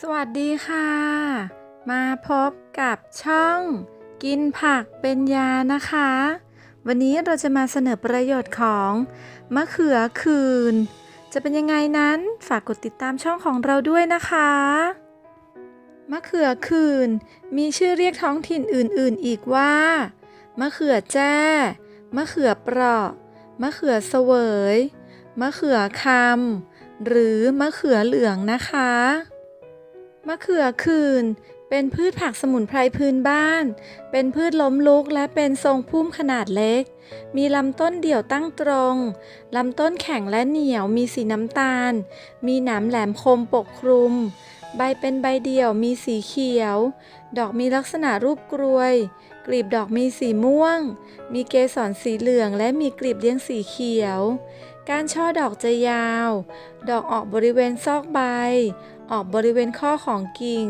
สวัสดีค่ะ มาพบกับช่อง กินผักเป็นยานะคะ วันนี้เราจะมาเสนอประโยชน์ของ มะเขือคืน จะเป็นยังไงนั้นฝากกดติดตามช่องของเราด้วยนะคะ มะเขือคืน มีชื่อเรียกท้องถิ่นอื่นๆ อีกว่า มะเขือแจ้ มะเขือเปราะ มะเขือเสวย มะเขือคำหรือมะเขือเหลืองนะคะ มะเขือคืน เป็นพืชผักสมุนไพรพื้นบ้าน เป็นพืชล้มลุกและเป็นทรงพุ่มขนาดเล็ก มีลำต้นเดี่ยวตั้งตรง ลำต้นแข็งและเหนียว มีสีน้ำตาล มีหนามแหลมคมปกคลุม ใบเป็นใบเดี่ยว มีสีเขียว ดอกมีลักษณะรูปกรวย กลีบดอกมีสีม่วง มีเกสรสีเหลืองและมีกลีบเลี้ยงสีเขียว การช่อดอกจะยาว ดอกออกบริเวณซอกใบ ออกบริเวณข้อของกิ่ง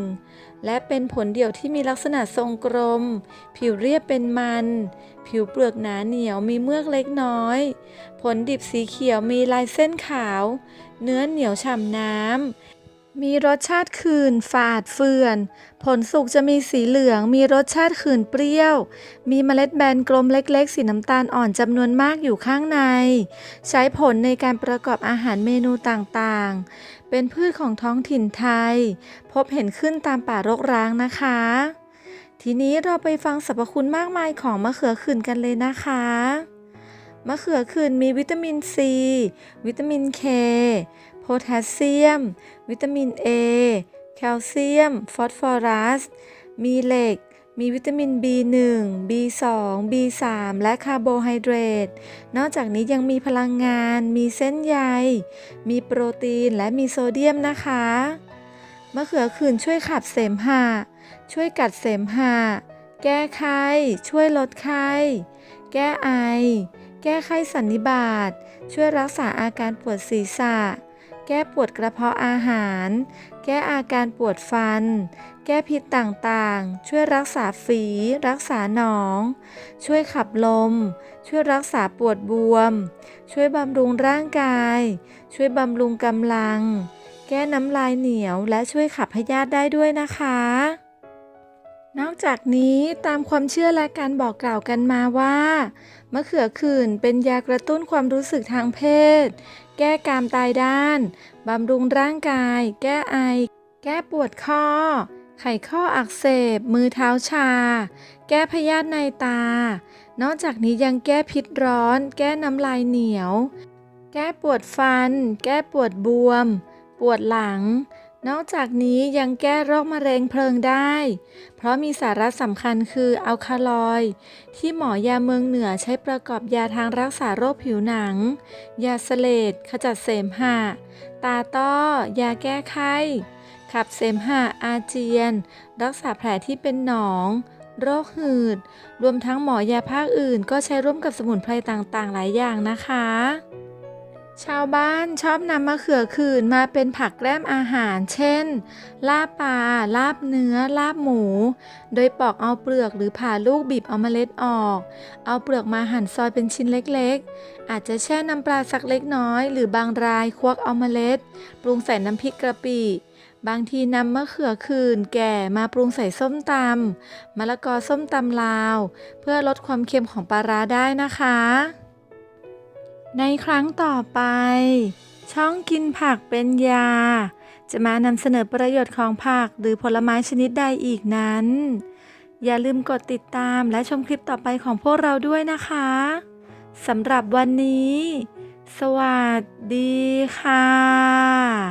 และเป็นผลเดี่ยวที่มีลักษณะทรงกลม ผิวเรียบเป็นมัน ผิวเปลือกหนาเหนียวมีเมือกเล็กน้อย ผลดิบสีเขียวมีลายเส้นขาว เนื้อเหนียวฉ่ำน้ำ มีรสชาติคืนฝาดเฟื่อน ผลสุกจะมีสีเหลือง มีรสชาติคืนเปรี้ยว มีเมล็ดแบนกลมเล็กๆ สีน้ำตาลอ่อนจำนวนมากอยู่ข้างใน ใช้ผลในการประกอบอาหารเมนูต่างๆ เป็นพืชของท้องถิ่นไทย พบเห็นขึ้นตามป่ารกร้างนะคะ ทีนี้เราไปฟังสรรพคุณมากมายของมะเขือขื่นกันเลยนะคะมะเขือขื่นมีวิตามินซี วิตามินเค โพแทสเซียม วิตามิน A แคลเซียม ฟอสฟอรัส มีเหล็ก มีวิตามิน B1 B2 B3 และคาร์โบไฮเดรต นอกจากนี้ยังมีพลังงาน มีเส้นใย มีโปรตีน และมีโซเดียมนะคะ มะเขือขื่นช่วยขับเสมหะ ช่วยกัดเสมหะ แก้ไข้ ช่วยลดไข้ แก้ไอ แก้ไข้สันนิบาต ช่วยรักษาอาการปวดศีรษะ แก้ปวดกระเพาะอาหาร แก้อาการปวดฟัน แก้พิษต่างๆ ช่วยรักษาฝี รักษาหนอง ช่วยขับลม ช่วยรักษาปวดบวม ช่วยบำรุงร่างกาย ช่วยบำรุงกำลัง แก้น้ำลายเหนียวและช่วยขับพยาธิได้ด้วยนะคะนอกจากนี้ตามความเชื่อและการบอกกล่าวกันมาว่า มะเขือขื่นเป็นยากระตุ้นความรู้สึกทางเพศ แก้กามตายด้าน บำรุงร่างกาย แก้ไอ แก้ปวดข้อ ไขข้ออักเสบ มือเท้าชา แก้พยาธิในตา นอกจากนี้ยังแก้พิษร้อน แก้น้ำลายเหนียว แก้ปวดฟัน แก้ปวดบวม ปวดหลัง นอกจากนี้ยังแก้โรคมะเร็งเพลิงได้ เพราะมีสาระสำคัญคืออัลคาลอยด์ที่หมอยาเมืองเหนือใช้ประกอบยาทางรักษาโรคผิวหนัง ยาเสลดขจัดเสมหะ ตาต้อ ยาแก้ไข้ ขับเสมหะอาเจียน รักษาแผลที่เป็นหนอง โรคหืด รวมทั้งหมอยาภาคอื่นก็ใช้ร่วมกับสมุนไพรต่างๆ หลายอย่างนะคะ ชาวบ้านชอบนำมะเขือขื่นมาเป็นผักแกล้มอาหาร เช่น ลาบปลา ลาบเนื้อ ลาบหมู โดยปอกเอาเปลือกหรือผ่าลูกบีบเอาเมล็ดออก เอาเปลือกมาหั่นซอยเป็นชิ้นเล็กๆ อาจจะแช่น้ำปลาสักเล็กน้อย หรือบางรายควักเอาเมล็ด ปรุงใส่น้ำพริกกะปิบางทีนำมะเขือขื่นแก่มาปรุงใส่ส้มตำมะละกอส้มตำลาว เพื่อลดความเค็มของปลาร้าได้นะคะ ในครั้งต่อไป ช่องกินผักเป็นยา จะมานำเสนอประโยชน์ของผักหรือผลไม้ชนิดใดอีกนั้น อย่าลืมกดติดตามและชมคลิปต่อไปของพวกเราด้วยนะคะสำหรับวันนี้ สวัสดีค่ะ